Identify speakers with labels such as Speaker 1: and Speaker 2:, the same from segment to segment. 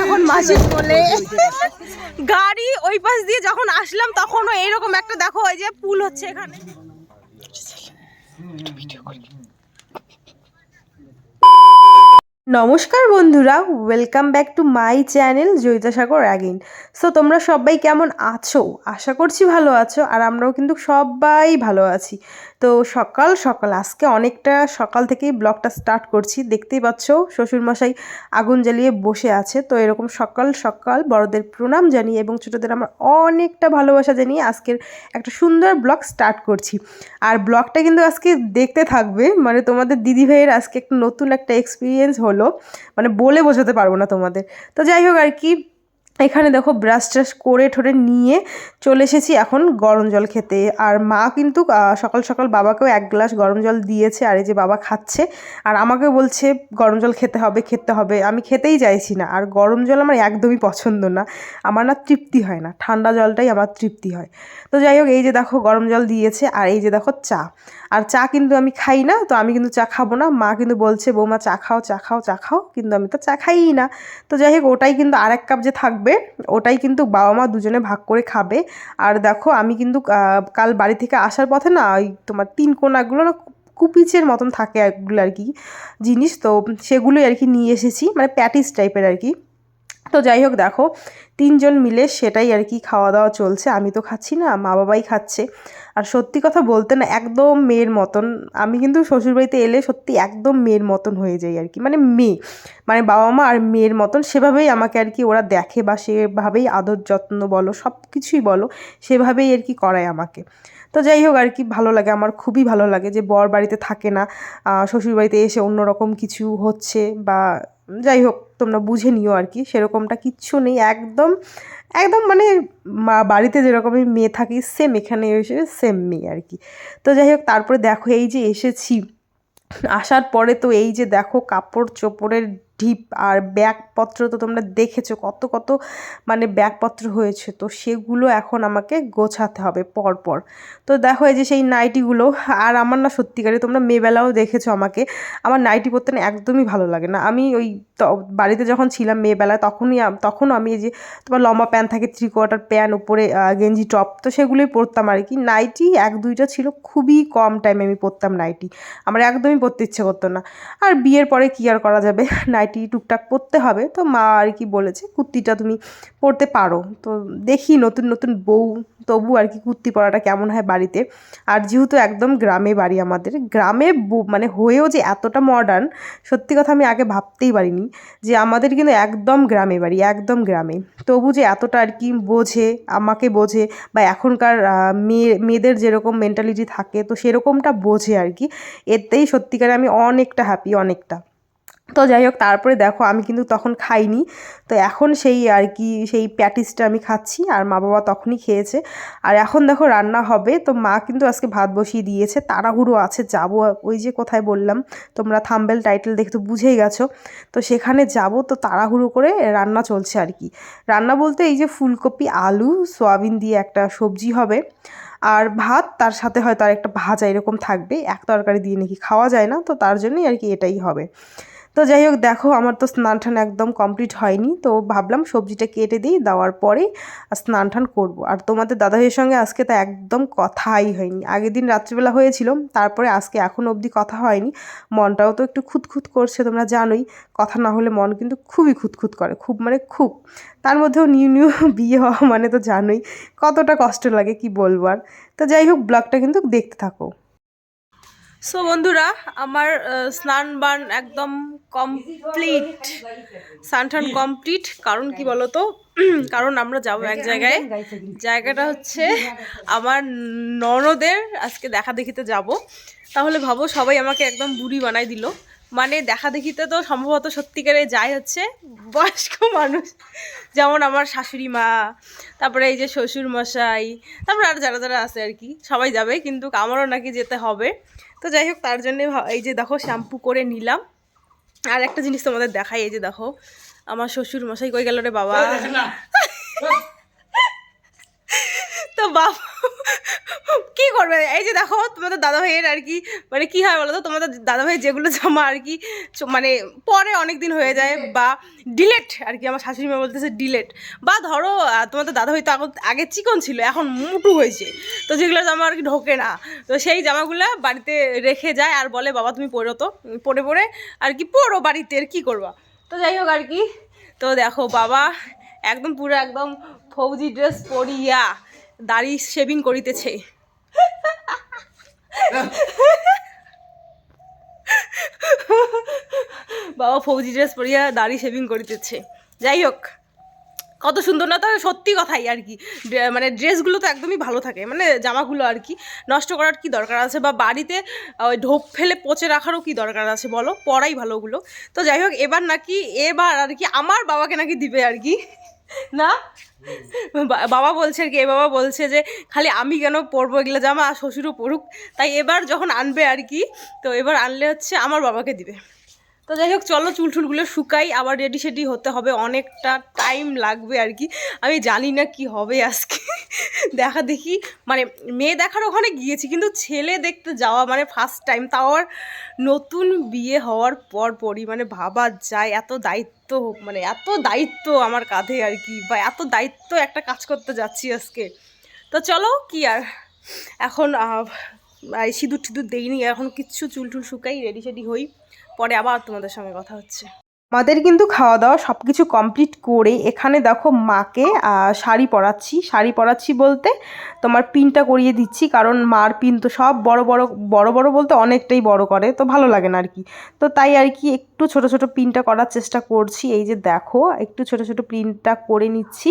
Speaker 1: এখন মাসি বলে গাড়ি ওই পাশ দিয়ে যখন আসলাম তখনও এইরকম একটা দেখো ওই যে পুল হচ্ছে এখানে। নমস্কার বন্ধুরা welcome back to my channel Joyita Sagar again so তোমরা সবাই কেমন আছো? আশা করছি ভালো আছো, আর আমরাও কিন্তু সবাই ভালো আছি। তো, সকাল সকাল, আজকে অনেকটা সকাল থেকেই ব্লগটা স্টার্ট করছি। দেখতেই পাচ্ছ, শ্বশুরমশাই আগুন জ্বালিয়ে বসে আছে। তো, এরকম সকাল সকাল বড়দের প্রণাম জানিয়ে এবং ছোটোদের আমার অনেকটা ভালোবাসা জানিয়ে আজকের একটা সুন্দর ব্লগ স্টার্ট করছি। আর ব্লগটা কিন্তু আজকে দেখতে থাকবে মানে তোমাদের দিদি ভাইয়ের আজকে একটা নতুন একটা এক্সপিরিয়েন্স হলো। মানে বলে বোঝাতে পারব না তোমাদের। তো যাই হোক আর কি এখানে দেখো ব্রাশ ট্রাশ করে ঠোরে নিয়ে চলে এসেছি এখন গরম জল খেতে। আর মা কিন্তু সকাল সকাল বাবাকেও এক গ্লাস গরম জল দিয়েছে, আর এই যে বাবা খাচ্ছে। আর আমাকে বলছে, গরম জল খেতে হবে খেতে হবে। আমি খেতেই চাইছি না। আর গরম জল আমার একদমই পছন্দ না। আমার না তৃপ্তি হয় না। ঠান্ডা জলটাই আমার তৃপ্তি হয়। তো যাই হোক, এই যে দেখো গরম জল দিয়েছে, আর এই যে দেখো চা। আর চা কিন্তু আমি খাই না, তো আমি কিন্তু চা খাব না। মা কিন্তু বলছে, বৌমা, চা খাও চা খাও চা খাও। কিন্তু আমি তো চা খাইই না। তো যাই হোক, ওটাই কিন্তু আরেক কাপ যে থাকবে ওটাই কিন্তু বাবা মা দুজনে ভাগ করে খাবে। আর দেখো, আমি কিন্তু কাল বাড়ি থেকে আসার পথে না, ওই তোমার তিন কোনাগুলো না কুপিচের মতন থাকে একগুলো আর কি জিনিস। তো সেগুলোই আর কি নিয়ে এসেছি মানে প্যাটিস টাইপের আর কি। তো যাই হোক দেখো, তিনজন মিলে সেটাই আর কি খাওয়া দাওয়া চলছে। আমি তো খাচ্ছি না মা বাবাই খাচ্ছে। আর সত্যি কথা বলতে না, একদম মেয়ের মতন। আমি কিন্তু শ্বশুরবাড়িতে এলে সত্যি একদম মেয়ের মতন হয়ে যাই আর কি। মানে মেয়ে মানে বাবা মা আর মেয়ের মতন। সেভাবেই আমাকে আর কি ওরা দেখে বা সেভাবেই আদর যত্ন বলো সব কিছুই বলো, সেভাবেই আর কি করায় আমাকে। তো যাই হোক আর কি, ভালো লাগে। আমার খুবই ভালো লাগে যে বর বাড়িতে থাকে না শ্বশুরবাড়িতে এসে অন্যরকম কিছু হচ্ছে বা যাই হোক, তোমরা বুঝে নিও আর কি, সেরকমটা কিচ্ছু নেই, একদম একদম মানে মা বাড়িতে যেরকমই মেয়ে থাকি সেম এখানে এসে সেম মেয়ে আর কি। তো যাই হোক, তারপরে দেখো এই যে এসেছি, আসার পরে তো এই যে দেখো কাপড় চোপড়ের ঢিপ আর ব্যাগপত্র তো তোমরা দেখেছ, কত কত মানে ব্যাগপত্র হয়েছে, তো সেগুলো এখন আমাকে গোছাতে হবে পরপর। তো দেখো এই যে সেই নাইটিগুলো, আর আমার না সত্যিকারে তোমরা মেয়েবেলাও দেখেছ আমাকে, আমার নাইটি পরতে না একদমই ভালো লাগে না। আমি ওই বাড়িতে যখন ছিলাম মেয়েবেলায় তখনই তখন আমি এই যে তোমার লম্বা প্যান্ট থাকে, থ্রি কোয়ার্টার প্যান্ট, উপরে গেঞ্জি টপ, তো সেগুলোই পরতাম আর কি। নাইটি এক দুইটা ছিল, খুবই কম টাইমে আমি পরতাম নাইটি, আমার একদমই পরতে ইচ্ছে করতো না। আর বিয়ের পরে কি আর করা যাবে? নাইটি টুকটাক পরতে হবে। তো মা আর কি বলেছে, কুর্তিটা তুমি পরতে পারো। তো দেখি নতুন নতুন বউ, তবু আর কি কুর্তি পরাটা কেমন হয় বাড়িতে। আর যেহেতু একদম গ্রামে বাড়ি আমাদের, গ্রামে মানে হয়েও যে এতটা মডার্ন সত্যি কথা আমি আগে ভাবতেই পারিনি যে আমাদের কিন্তু একদম গ্রামে বাড়ি, একদম গ্রামে। তবু যে এতটা আর কি বোঝে, আমাকে বোঝে, বা এখনকার মেয়ে, মেয়েদের যেরকম মেন্টালিটি থাকে, তো সেরকমটা বোঝে আর কি, এতেই সত্যিকারে আমি অনেকটা হ্যাপি অনেকটা। তো যাই হোক, তারপরে দেখো আমি কিন্তু তখন খাইনি। তো এখন সেই আর কি, সেই প্যাটিসটা আমি খাচ্ছি আর মা বাবা তখনই খেয়েছে। আর এখন দেখো রান্না হবে, তো মা কিন্তু আজকে ভাত বসিয়ে দিয়েছে। তাড়াহুড়ো আছে, যাব ওই যে কোথায় বললাম, তোমরা থাম্বেল টাইটেল দেখে তো বুঝেই গেছো। তো সেখানে যাব, তো তাড়াহুড়ো করে রান্না চলছে আর কি। রান্না বলতে এই যে ফুলকপি, আলু, সয়াবিন দিয়ে একটা সবজি হবে। আর ভাত, তার সাথে হয়তো আর একটা ভাজা এরকম থাকবে। এক তরকারি দিয়ে নাকি খাওয়া যায় না, তো তার জন্যই আর কি এটাই হবে। তো যাই হোক, দেখো আমার তো স্নান টান একদম কমপ্লিট হয়নি। তো ভাবলাম সবজিটা কেটে দিই, দেওয়ার পরেই স্নান টান করব। আর তোমাদের দাদাভাইয়ের সঙ্গে আজকে তো একদম কথাই হয়নি। আগের দিন রাত্রিবেলা হয়েছিল, তারপরে আজকে এখন অবধি কথা হয়নি। মনটাও তো একটু খুঁতখুত করছে, তোমরা জানোই। কথা না হলে মন কিন্তু খুবই খুঁতখুত করে, খুব মানে খুব। তার মধ্যেও নিউ নিউ বিয়ে হওয়া মানে তো জানোই, কতটা কষ্ট লাগে, কি বলব আর। তো যাই হোক, ব্লগটা কিন্তু দেখতে থাকো। সো বন্ধুরা, আমার স্নান বান একদম কমপ্লিট স্নান টান কমপ্লিট কারণ কি বলো তো কারণ আমরা যাব এক জায়গায়। জায়গাটা হচ্ছে আমার ননদের। আজকে দেখা দেখিতে যাব। তাহলে ভাবো, সবাই আমাকে একদম বুড়ি বানাই দিল। মানে দেখা দেখিতে তো সম্ভবত সত্যিকারে যায় হচ্ছে বয়স্ক মানুষ। যেমন আমার শাশুড়ি মা, তারপরে এই যে শ্বশুর মশাই তারপরে আর যারা যারা আছে আর কি, সবাই যাবে। কিন্তু আমারও নাকি যেতে হবে। তো যাই হোক তার জন্যে এই যে দেখো শ্যাম্পু করে নিলাম। আর একটা জিনিস তোমাদের দেখাই এই যে দেখো আমার শ্বশুর মশাই কই গেল রে বাবা? তো বাবা কি করবে? এই যে দেখো তোমাদের দাদা ভাইয়ের আর কি মানে কি হয় বলো তো তোমাদের দাদা ভাই যেগুলো জামা আর কি মানে পরে অনেক দিন হয়ে যায় বা ডিলেট আর কি আমার শাশুড়ি মা বলতেছে ডিলেট বা ধরো তোমাদের দাদা ভাই তো আগে- আগে চিকন ছিল এখন মুটু হয়েছে। তো যেগুলো জামা আর কি ঢোকে না। তো সেই জামাগুলো বাড়িতে রেখে যায় আর বলে বাবা তুমি পরো তো। পরে পরে আর কি পরো বাড়িতে আর কি করবা? তো যাই হোক আর কি। তো দেখো বাবা একদম পুরো একদম ফৌজি ড্রেস পরিয়া। দাড়ি শেভিং করিতেছে। বাবা ফৌজি ড্রেস পরিয়া দাড়ি শেভিং করিতেছে। যাই হোক, কত সুন্দর না তো, সত্যি কথাই আর কি। মানে ড্রেসগুলো তো একদমই ভালো থাকে মানে জামাগুলো আর কি। নষ্ট করার কি দরকার আছে বা বাড়িতে ওই ঢোপ ফেলে পচে রাখারও কি দরকার আছে বলো? পরাই ভালো ওগুলো। তো যাই হোক, এবার নাকি, এবার আর কি আমার বাবাকে নাকি দিবে আর কি। না? বাবা বলছে আর কি এ বাবা বলছে যে খালি আমি কেন পরবো? এগুলো জামা আর শ্বশুরও পড়ুক তাই এবার যখন আনবে আর কি তো এবার আনলে হচ্ছে আমার বাবাকে দিবে। তো যাই হোক, চলো চুল টুলগুলো শুকাই, আবার রেডি সেডি হতে হবে। অনেকটা টাইম লাগবে আর কি। আমি জানি না কি হবে আজকে। দেখা দেখি মানে মেয়ে দেখার ওখানে গিয়েছি, কিন্তু ছেলে দেখতে যাওয়া মানে ফার্স্ট টাইম তাও আর নতুন বিয়ে হওয়ার পর পরই মানে ভাবা যায়, এত দায়িত্ব মানে এত দায়িত্ব আমার কাঁধে আর কি, বা এত দায়িত্ব একটা কাজ করতে যাচ্ছি আজকে। তো চলো, কি আর? এখন সিঁদুর টিঁদুর দেইনি, এখন কিচ্ছু চুল টুল শুকাই রেডি সেডি হই। পরে আবার তোমাদের সঙ্গে কথা হচ্ছে। আমাদের কিন্তু খাওয়া দাওয়া সব কিছু কমপ্লিট করে এখানে দেখো মাকে শাড়ি পরাচ্ছি। শাড়ি পরাচ্ছি বলতে তোমার পিনটা করিয়ে দিচ্ছি, কারণ মার পিন তো সব বড় বড় বড় বড় বলতে অনেকটাই বড় করে, তো ভালো লাগে না আর কি তো তাই আর কি একটু ছোট ছোট পিনটা করার চেষ্টা করছি। এই যে দেখো, একটু ছোট ছোট প্রিন্টটা করে নিচ্ছি।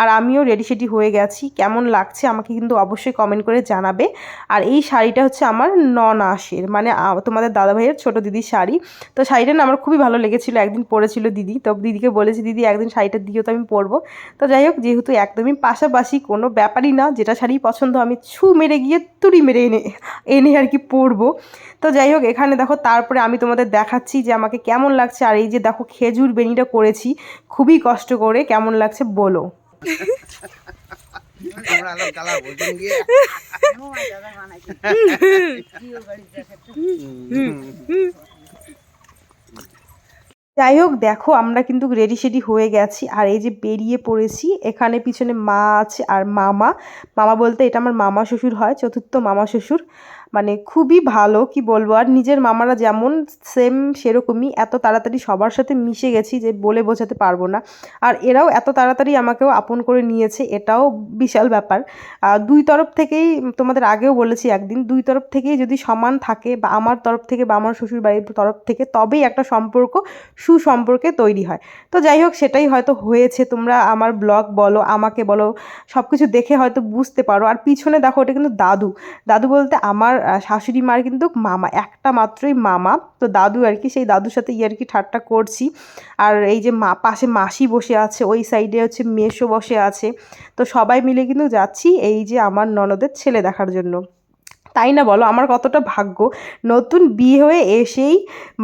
Speaker 1: আর আমিও রেডি সেডি হয়ে গেছি। কেমন লাগছে আমাকে কিন্তু অবশ্যই কমেন্ট করে জানাবে। আর এই শাড়িটা হচ্ছে আমার নন আশের মানে তোমাদের দাদা ভাইয়ের ছোটো দিদির শাড়ি। তো শাড়িটা না আমার খুবই ভালো লেগেছিলো একদিন পরেছিল দিদি তো দিদিকে বলেছি দিদি একদিন শাড়িটা দিও তো আমি পরবো। তো যাই হোক যেহেতু একদমই পাশাপাশি কোনো ব্যাপারই না যেটা শাড়ি পছন্দ আমি ছু মেরে গিয়ে তুড়ি মেরে এনে এনে আর কি পরবো। তো যাই হোক এখানে দেখো তারপরে আমি তোমাদের দেখাচ্ছি যে আমাকে কেমন লাগছে আর এই যে দেখো খেজুর বেনিটা করেছি খুবই কষ্ট করে কেমন লাগছে বলো।
Speaker 2: আমরা আলো গালা বলতেন গিয়ে
Speaker 1: যাই হোক, দেখো আমরা কিন্তু রেডি সেডি হয়ে গেছি। আর এই যে বেরিয়ে পড়েছি, এখানে পিছনে মা আছে আর মামা। মামা বলতে এটা আমার মামা শ্বশুর হয়, চতুর্থ মামা শ্বশুর। মানে খুবই ভালো, কি বলব? আর নিজের মামারা যেমন সেম সেরকমই এত তাড়াতাড়ি সবার সাথে মিশে গেছি যে বলে বোঝাতে পারব না। আর এরাও এত তাড়াতাড়ি আমাকেও আপন করে নিয়েছে, এটাও বিশাল ব্যাপার। দুই তরফ থেকেই তোমাদের আগেও বলেছি একদিন, দুই তরফ থেকেই যদি সমান থাকে বা আমার তরফ থেকে বা আমার শ্বশুর বাড়ির তরফ থেকে, তবেই একটা সম্পর্ক সুসম্পর্কে তৈরি হয়। তো যাই হোক, সেটাই হয়তো হয়েছে। তোমরা আমার ব্লগ বলো, আমাকে বলো সব কিছু দেখে হয়তো বুঝতে পারো। আর পিছনে দেখো, ওটা কিন্তু দাদু। দাদু বলতে আমার শাশুড়ি মার কিন্তু মামা, একটা মাত্রই মামা। তো দাদু আর কি, সেই দাদুর সাথে আর কি ঠাট্টা করছি। আর এই যে মা, পাশে মাসি বসে আছে, ওই সাইডে হচ্ছে মেসো বসে আছে। তো সবাই মিলে কিন্তু যাচ্ছি এই যে আমার ননদের ছেলে দেখার জন্য। তাই না বলো? আমার কতটা ভাগ্য। নতুন বিয়ে হয়ে এসেই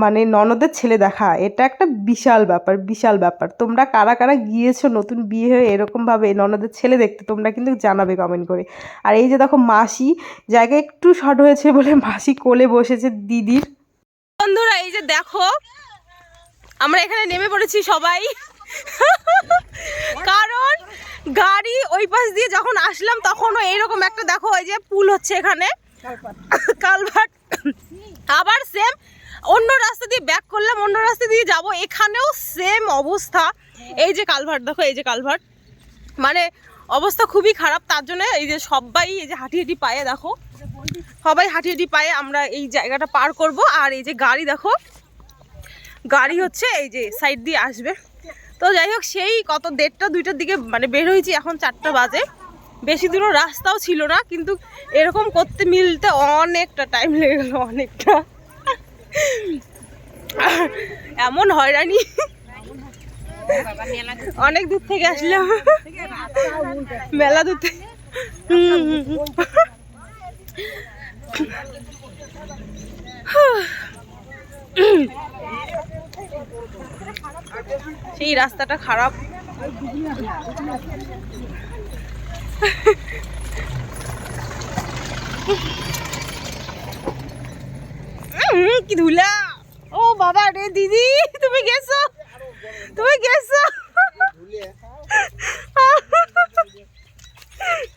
Speaker 1: মানে ননদের ছেলে দেখা, এটা একটা বিশাল ব্যাপার বিশাল ব্যাপার। তোমরা কারা কারা গিয়েছো নতুন বিয়ে হয়ে এরকমভাবে ননদের ছেলে দেখতে, তোমরা কিন্তু জানাবে কমেন্ট করে। আর এই যে দেখো মাসি, জায়গা একটু শর্ট হয়েছে বলে মাসি কোলে বসেছে দিদির। বন্ধুরা, এই যে দেখো, আমরা এখানে নেমে পড়েছি সবাই। কারণ গাড়ি ওই পাশ দিয়ে যখন আসলাম, তখনও এইরকম একটা দেখো, ওই যে পুল হচ্ছে এখানে। কালভার্ট আবার সেম অন্য রাস্তা দিয়ে ব্যাক করলাম, অন্য রাস্তা দিয়ে যাব, এখানেও সেম অবস্থা। এই যে কালভার্ট দেখো, এই যে কালভার্ট মানে অবস্থা খুবই খারাপ, তার জন্য এই যে সবাই এই যে হাঁটি হাঁটি পায়ে, দেখো। সবাই হাঁটি হাঁটি পায়ে আমরা এই জায়গাটা পার করব, আর এই যে গাড়ি, দেখো। গাড়ি হচ্ছে এই যে সাইড দিয়ে আসবে। তো যাই হোক, সেই কত দেড়টা, দুইটার দিকে মানে বের হয়েছি, এখন চারটা বাজে। বেশি দূরও রাস্তাও ছিল না, কিন্তু এরকম করতে মিলতে অনেকটা টাইম লেগে গেল, অনেকটা। এমন হয়রানি। অনেক দূর থেকে আসলাম। মেলা দূর থেকে। সেই রাস্তাটা খারাপ। কি ধুলা? ও বাবা রে দিদি তুমি গেছো? তুমি গেছো?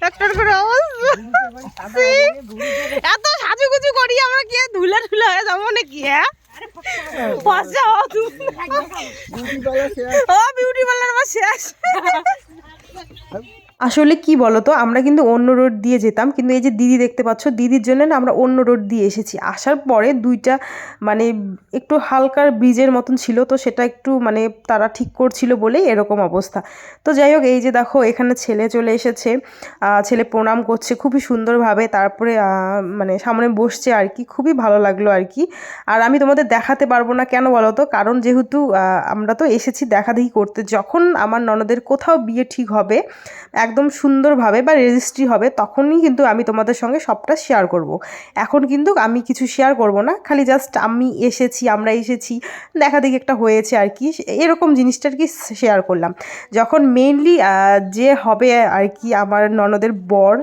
Speaker 1: একটার করে অবস্থা এত সাজুগুজু করি আমরা কি ধুলা ধুলা হয়ে যাব নাকি হ্যাঁ? ও বিউটি পার্লার আমার শেষ। আসলে কি বলতো? আমরা কিন্তু অন্য রোড দিয়ে যেতাম। কিন্তু এই যে দিদি দেখতে পাচ্ছ, দিদির জন্য না আমরা অন্য রোড দিয়ে এসেছি। আসার পরে দুইটা মানে একটু হালকার ব্রিজের মতন ছিল, তো সেটা একটু মানে তারা ঠিক করছিল বলেই এরকম অবস্থা। তো যাই হোক, এই যে দেখো, এখানে ছেলে চলে এসেছে। ছেলে প্রণাম করছে খুবই সুন্দরভাবে। তারপরে মানে সামনে বসছে আর কি। খুবই ভালো লাগল আর কি। আর আমি তোমাদের দেখাতে পারব না কেন বলো তো কারণ যেহেতু আমরা তো এসেছি দেখাদেখি করতে। যখন আমার ননদের কোথাও বিয়ে ঠিক হবে, একদম সুন্দরভাবে বা রেজিস্ট্রি হবে, তখনই কিন্তু আমি তোমাদের সঙ্গে সবটা শেয়ার করব। এখন কিন্তু আমি কিছু শেয়ার করব না, খালি জাস্ট আমি এসেছি, আমরা এসেছি, দেখা দেখি একটা হয়েছে আর কি, এরকম জিনিসটা আর কি শেয়ার করলাম। যখন মেইনলি যে হবে আর কি আমার ননদের বর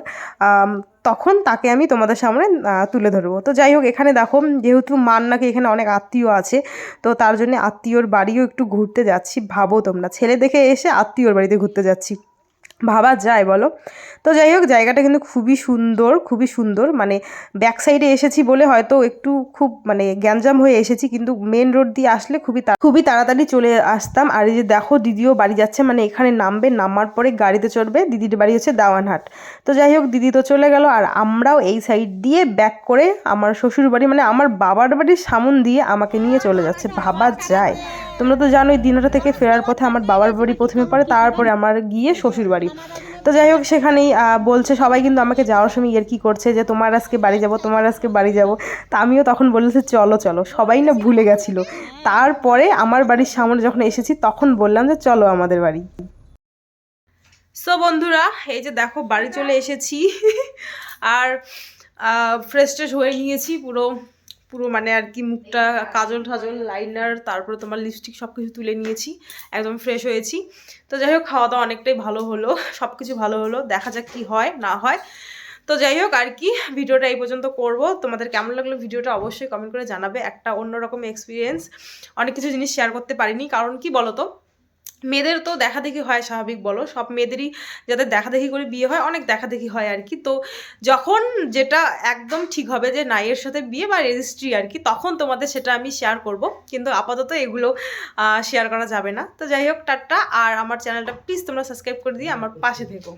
Speaker 1: তখন তাকে আমি তোমাদের সামনে তুলে ধরবো। তো যাই হোক, এখানে দেখো, যেহেতু মার নাকি এখানে অনেক আত্মীয় আছে, তো তার জন্য আত্মীয়র বাড়িও একটু ঘুরতে যাচ্ছি, ভাবো তোমরা। ছেলে দেখে এসে আত্মীয়র বাড়িতে ঘুরতে যাচ্ছি। ভাবা যায় বলো। তো যাই হোক, জায়গাটা কিন্তু খুবই সুন্দর খুবই সুন্দর। মানে ব্যাক সাইডে এসেছি বলে হয়তো একটু খুব মানে গ্যাঞ্জাম হয়ে এসেছি, কিন্তু মেন রোড দিয়ে আসলে খুবই খুবই তাড়াতাড়ি চলে আসতাম। আর এই যে দেখো, দিদিও বাড়ি যাচ্ছে মানে এখানে নামবে, নামার পরে গাড়িতে চড়বে। দিদির বাড়ি হচ্ছে দাওয়ানহাট। তো যাই হোক, দিদি তো চলে গেল। আর আমরাও এই সাইড দিয়ে ব্যাক করে আমার শ্বশুর বাড়ি মানে আমার বাবার বাড়ির সামন দিয়ে আমাকে নিয়ে চলে যাচ্ছে। ভাবা যায়। তোমরা তো জানোই দিনহাটা থেকে ফেরার পথে আমার বাবার বাড়ি প্রথমে পড়ে, তারপরে আমার গিয়ে শ্বশুর বাড়ি। তো যাই হোক, সেখানেই বলছে, সবাই কিন্তু আমাকে যাওয়ার সময় ইয়ার কি করছে যে, তোমার আজকে বাড়ি যাব, তোমার আজকে বাড়ি যাব। তা আমিও তখন বলেছি, চলো চলো। সবাই না ভুলে গেছিল। তারপরে আমার বাড়ির সামনে যখন এসেছি, তখন বললাম যে, চলো আমাদের বাড়ি। সো বন্ধুরা, এই যে দেখো, বাড়ি চলে এসেছি। আর ফ্রেশ ট্রেশ হয়ে নিয়েছি পুরো। পুরো মানে আর কি মুখটা কাজল ঠাজল লাইনার তারপরে তোমার লিপস্টিক সব কিছু তুলে নিয়েছি, একদম ফ্রেশ হয়েছি। তো যাই হোক, খাওয়া দাওয়া অনেকটাই ভালো হলো সব কিছু ভালো হলো, দেখা যাক কি হয়, না হয়। তো যাই হোক, আর কি, ভিডিওটা এই পর্যন্ত করব। তোমাদের কেমন লাগল ভিডিওটা অবশ্যই কমেন্ট করে জানাবে, একটা অন্যরকম এক্সপিরিয়েন্স অনেক কিছু জিনিস শেয়ার করতে পারিনি, কারণ কি বলো তো মেয়েদের তো দেখা দেখি হয় স্বাভাবিক বলো। সব মেয়েদেরই যাদের দেখা দেখি করে বিয়ে হয়, অনেক দেখা দেখি হয় আর কি। তো যখন যেটা একদম ঠিক হবে যে নাইয়ের সাথে বিয়ে বা রেজিস্ট্রি আর কি, তখন তোমাদের সেটা আমি শেয়ার করব। কিন্তু আপাতত এগুলো শেয়ার করা যাবে না। তো যাই হোক, টাটা। আর আমার চ্যানেলটা প্লিজ তোমরা সাবস্ক্রাইব করে দিয়ে আমার পাশে থেকো।